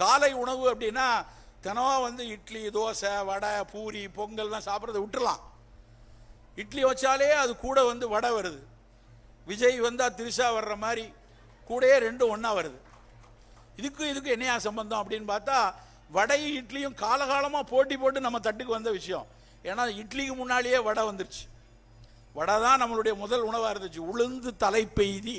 காலை உணவு அப்படின்னா தினம் வந்து இட்லி தோசை வடை பூரி பொங்கல்லாம் சாப்பிட்றத விட்டுலாம் இட்லி வச்சாலே அது கூட வந்து வடை வருது. விஜய் வந்தால் திரிஷா வர்ற மாதிரி கூடயே ரெண்டும் ஒன்றா வருது. இதுக்கும் இதுக்கும் என்னையா சம்பந்தம் அப்படின்னு பார்த்தா வடையும் இட்லியும் காலகாலமாக போட்டி போட்டு நம்ம தட்டுக்கு வந்த விஷயம். ஏன்னா இட்லிக்கு முன்னாலேயே வடை வந்துருச்சு. வடை தான் நம்மளுடைய முதல் உணவாக இருந்துச்சு. உளுந்து தலை பெய்தி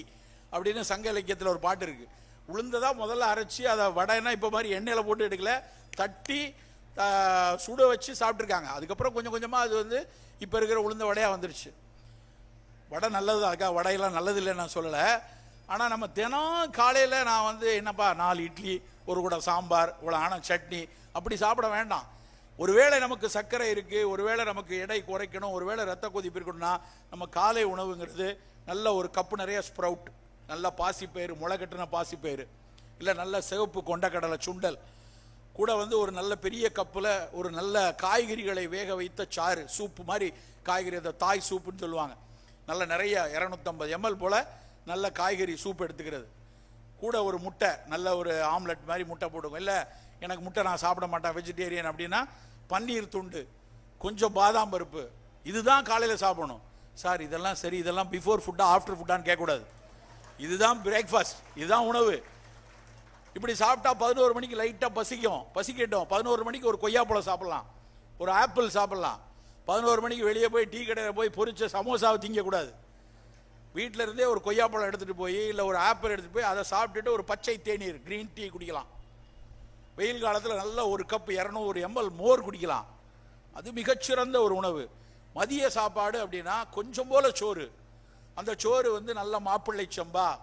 அப்படின்னு சங்க இலக்கியத்தில் ஒரு பாட்டு இருக்குது உளுந்ததாக முதல்ல அரைச்சி அதை வடைனா இப்போ மாதிரி எண்ணெயில் போட்டு எடுக்கல. தட்டி சுட வச்சு சாப்பிட்ருக்காங்க அதுக்கப்புறம் கொஞ்சம் கொஞ்சமாக அது வந்து இப்போ இருக்கிற உளுந்த வடையாக வந்துருச்சு. வடை நல்லது அக்கா அதுக்காக வடையெல்லாம் நல்லது இல்லை நான் சொல்லலை. ஆனால் நம்ம தினம் காலையில் நான் வந்து என்னப்பா நாலு இட்லி ஒரு கூட சாம்பார் இவ்வளோ ஆன சட்னி அப்படி சாப்பிட வேண்டாம். ஒருவேளை நமக்கு சர்க்கரை இருக்குது ஒருவேளை நமக்கு எடை குறைக்கணும் ஒருவேளை ரத்த கொதிப்பு இருக்கணும்னா நம்ம காலை உணவுங்கிறது நல்ல ஒரு கப்பு நிறைய ஸ்ப்ரவுட். நல்ல பாசிப்பயிறு முளை கட்டின பாசிப்பயிறு இல்லை நல்ல சிவப்பு கொண்டக்கடலை சுண்டல். கூட வந்து ஒரு நல்ல பெரிய கப்பில் ஒரு நல்ல காய்கறிகளை வேக வைத்த சாறு சூப்பு மாதிரி காய்கறி அந்த தாய் சூப்புன்னு சொல்லுவாங்க. நல்ல நிறைய இரநூத்தம்பது எம்எல் போல் நல்ல காய்கறி சூப் எடுத்துக்கிறது. கூட ஒரு முட்டை நல்ல ஒரு ஆம்லெட் மாதிரி முட்டை போடுங்க. இல்லை எனக்கு முட்டை நான் சாப்பிட மாட்டேன் வெஜிடேரியன் அப்படின்னா பன்னீர் துண்டு கொஞ்சம் பாதாம் பருப்பு. இதுதான் காலையில் சாப்பிடணும். சார் இதெல்லாம் சரி இதெல்லாம் பிஃபோர் ஃபுட்டா ஆஃப்டர் ஃபுட்டான்னு கேட்கக்கூடாது. இதுதான் பிரேக்ஃபாஸ்ட் இதுதான் உணவு. இப்படி சாப்பிட்டா பதினோரு மணிக்கு லைட்டாக பசிக்கும். பசிக்கட்டும். பதினோரு மணிக்கு ஒரு கொய்யாப்பழம் சாப்பிட்லாம். ஒரு ஆப்பிள் சாப்பிட்லாம். பதினோரு மணிக்கு வெளியே போய் டீ கடையில் போய் பொரிச்ச சமோசாவை திங்கக்கூடாது வீட்டில் இருந்தே ஒரு கொய்யாப்பழம் எடுத்துகிட்டு போய் இல்லை ஒரு ஆப்பிள் எடுத்துகிட்டு போய் அதை சாப்பிட்டுட்டு ஒரு பச்சை தேநீர் க்ரீன் டீ குடிக்கலாம். வெயில் காலத்தில் நல்ல ஒரு கப் இரநூறு எம்எல் மோர் குடிக்கலாம். அது மிகச்சிறந்த ஒரு உணவு. மதிய சாப்பாடு அப்படின்னா கொஞ்சம் போல சோறு. அந்த சோறு வந்து நல்ல மாப்பிள்ளை சம்பா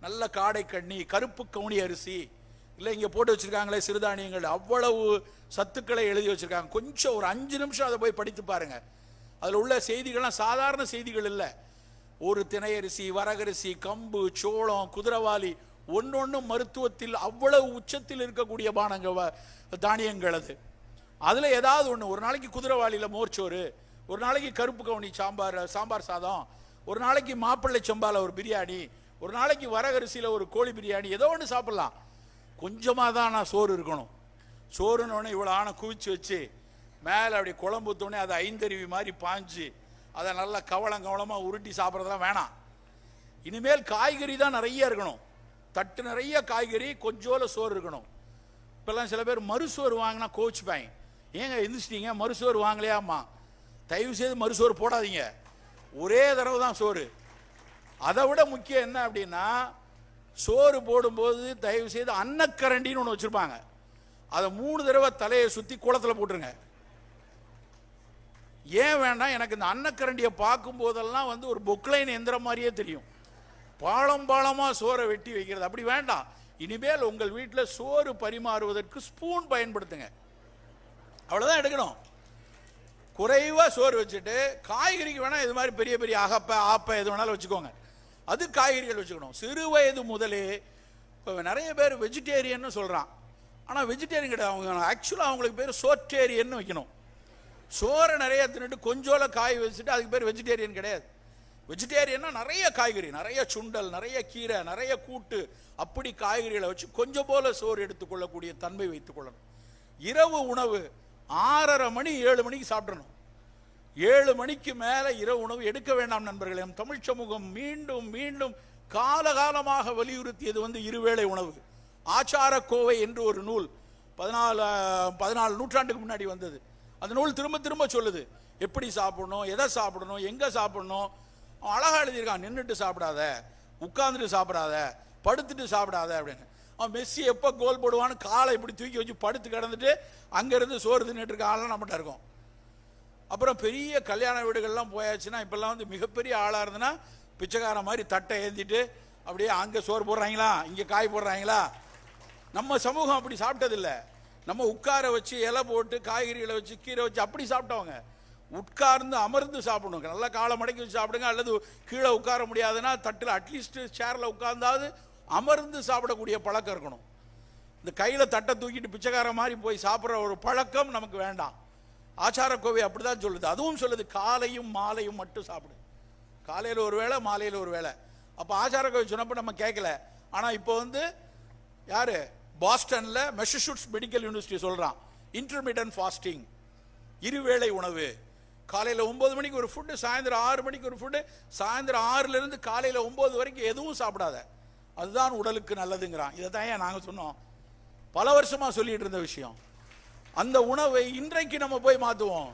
நல்ல காடை கண்ணி கருப்பு கவுனி அரிசி. இல்லை இங்கே போட்டு வச்சுருக்காங்களே சிறுதானியங்கள். அவ்வளவு சத்துக்களை எழுதி வச்சுருக்காங்க. கொஞ்சம் ஒரு அஞ்சு நிமிஷம் அதை போய் படித்து பாருங்கள் அதில் உள்ள செய்திகள்லாம் சாதாரண செய்திகள் இல்லை. ஒரு திணையரிசி வரகரிசி கம்பு சோளம் குதிரவாளி ஒன்றொன்றும் மருத்துவத்தில் அவ்வளவு உச்சத்தில் இருக்கக்கூடிய பானங்க வ- தானியங்கள் அது. அதில் ஏதாவது ஒன்று ஒரு நாளைக்கு குதிரவாளியில் மோர்ச்சோறு ஒரு நாளைக்கு கருப்பு கவுனி சாம்பார் சாம்பார் சாதம் ஒரு நாளைக்கு மாப்பிள்ளை சம்பால ஒரு பிரியாணி ஒரு நாளைக்கு வரகரிசியில் ஒரு கோழி பிரியாணி ஏதோ ஒன்று சாப்பிட்லாம். கொஞ்சமாக தான் நான் சோறு இருக்கணும். சோறுனோடனே இவ்வளோ ஆணை குவிச்சு வச்சு மேலே அப்படி குழம்புத்தோடனே அதை ஐந்தருவி மாதிரி பாஞ்சு அதை நல்லா கவலம் கவலமாக உருட்டி சாப்பிட்றதெல்லாம் வேணாம். இனிமேல் காய்கறி தான் நிறைய இருக்கணும். தட்டு நிறைய காய்கறி கொஞ்சோல சோறு இருக்கணும். இப்போல்லாம் சில பேர் மறுசோறு வாங்கினா கோச்சுப்பாங்க ஏங்க எந்திரிச்சிட்டீங்க? மறுசோறு வாங்கலையாம்மா. தயவு செய்து மறுசோறு போடாதீங்க. ஒரே தடவை தான் சோறு. அதை விட முக்கியம் என்ன அப்படின்னா சோறு போடும்போது தயவு செய்து அன்னக்கரண்டின்னு ஒன்று வச்சுருப்பாங்க. அதை மூணு தடவை தலையை சுற்றி குளத்தில் போட்டுருங்க. ஏன் வேண்டாம் எனக்கு இந்த அன்னக்கரண்டியை பார்க்கும் போதெல்லாம் வந்து ஒரு பொக்லைன் எந்திரம் மாதிரியே தெரியும். பாலம் பாலமாக சோறை வெட்டி வைக்கிறது. அப்படி வேண்டாம். இனிமேல் உங்கள் வீட்டில் சோறு பரிமாறுவதற்கு ஸ்பூன் பயன்படுத்துங்க. அவ்வளோதான் எடுக்கணும். குறைவாக சோறு வச்சுட்டு காய்கறிக்கு வேணால் இது மாதிரி பெரிய பெரிய அகப்பை ஆப்பை எது வேணாலும் வச்சுக்கோங்க. அது காய்கறிகள் வச்சுக்கணும். சிறு வயது முதலே இப்போ நிறைய பேர் வெஜிடேரியன்னு சொல்கிறான் ஆனால் வெஜிடேரியன் கிடையாது அவங்க ஆக்சுவலாக அவங்களுக்கு பேர் சோற்றேரியன்னு வைக்கணும். சோறை நிறைய தின்னுட்டு கொஞ்சோல காய் வச்சுட்டு அதுக்கு பேர் வெஜிடேரியன் கிடையாது. வெஜிடேரியன்னா நிறைய காய்கறி நிறைய சுண்டல் நிறைய கீரை நிறைய கூட்டு அப்படி காய்கறிகளை வச்சு கொஞ்சம் போல சோறு எடுத்துக்கொள்ளக்கூடிய தன்மை வைத்துக் கொள்ளணும். இரவு உணவு ஆறரை மணி ஏழு மணிக்கு சாப்பிடணும். ஏழு மணிக்கு மேலே இரவு உணவு எடுக்க வேண்டாம் நண்பர்களே. நம் தமிழ் சமூகம் மீண்டும் மீண்டும் காலகாலமாக வலியுறுத்தியது வந்து இருவேளை உணவு. ஆச்சார கோவை என்று ஒரு நூல் பதினாலு பதினாலு நூற்றாண்டுக்கு முன்னாடி வந்தது. அந்த நூல் திரும்ப திரும்ப சொல்லுது. எப்படி சாப்பிடணும் எதை சாப்பிடணும் எங்கே சாப்பிடணும்? அழகாக எழுதியிருக்கான். நின்றுட்டு சாப்பிடாத உட்காந்துட்டு சாப்பிடாத படுத்துட்டு சாப்பிடாத அப்படின்னு. அவன் மெஸ்ஸி எப்போ கோல் போடுவான்னு காலை இப்படி தூக்கி வச்சு படுத்து கிடந்துட்டு அங்கேருந்து சோறு தின்னுட்டு இருக்க நம்மகிட்ட இருக்கும். அப்புறம் பெரிய கல்யாண வீடுகள்லாம் போயாச்சுன்னா இப்போல்லாம் வந்து மிகப்பெரிய ஆளாக இருந்ததுன்னா பிச்சைக்கார மாதிரி தட்டை ஏந்திட்டு அப்படியே அங்கே சோறு போடுறாங்களா இங்கே காய் போடுறாங்களா? நம்ம சமூகம் அப்படி சாப்பிட்டதில்ல. நம்ம உட்கார வச்சு இலை போட்டு காய்கறிகளை வச்சு கீரை வச்சு அப்படி சாப்பிட்டவங்க. உட்கார்ந்து அமர்ந்து சாப்பிடணும். நல்லா காலை மடக்கி வச்சு சாப்பிடுங்க. அல்லது கீழே உட்கார முடியாதுன்னா தட்டில் அட்லீஸ்ட் சேரில் உட்கார்ந்தாவது அமர்ந்து சாப்பிடக்கூடிய பழக்கம் இருக்கணும். இந்த கையில் தட்டை தூக்கிட்டு பிச்சைக்கார மாதிரி போய் சாப்பிட்ற ஒரு பழக்கம் நமக்கு வேண்டாம். ஆச்சார கோவை அப்படிதான் சொல்லுது. அதுவும் சொல்லுது காலையும் மாலையும் மட்டும் சாப்பிடு. காலையில் ஒரு வேளை மாலையில் ஒரு வேளை. அப்போ ஆச்சார கோவை சொன்னப்போ நம்ம கேட்கல. ஆனால் இப்போ வந்து யார்? பாஸ்டனில் மெசசூட்ஸ் மெடிக்கல் யூனிவர்சிட்டி சொல்கிறான் இன்டர்மீடியன் ஃபாஸ்டிங் இருவேளை உணவு. காலையில் ஒம்பது மணிக்கு ஒரு ஃபுட்டு சாயந்தரம் ஆறு மணிக்கு ஒரு ஃபுட்டு சாயந்தரம் ஆறுலேருந்து காலையில் ஒம்பது வரைக்கும் எதுவும் சாப்பிடாத. அதுதான் உடலுக்கு நல்லதுங்கிறான். இதை தான் ஏன் நாங்கள் சொன்னோம்? பல வருஷமாக சொல்லிட்டு இருந்த விஷயம். அந்த உணவை இன்றைக்கு நம்ம போய் மாற்றுவோம்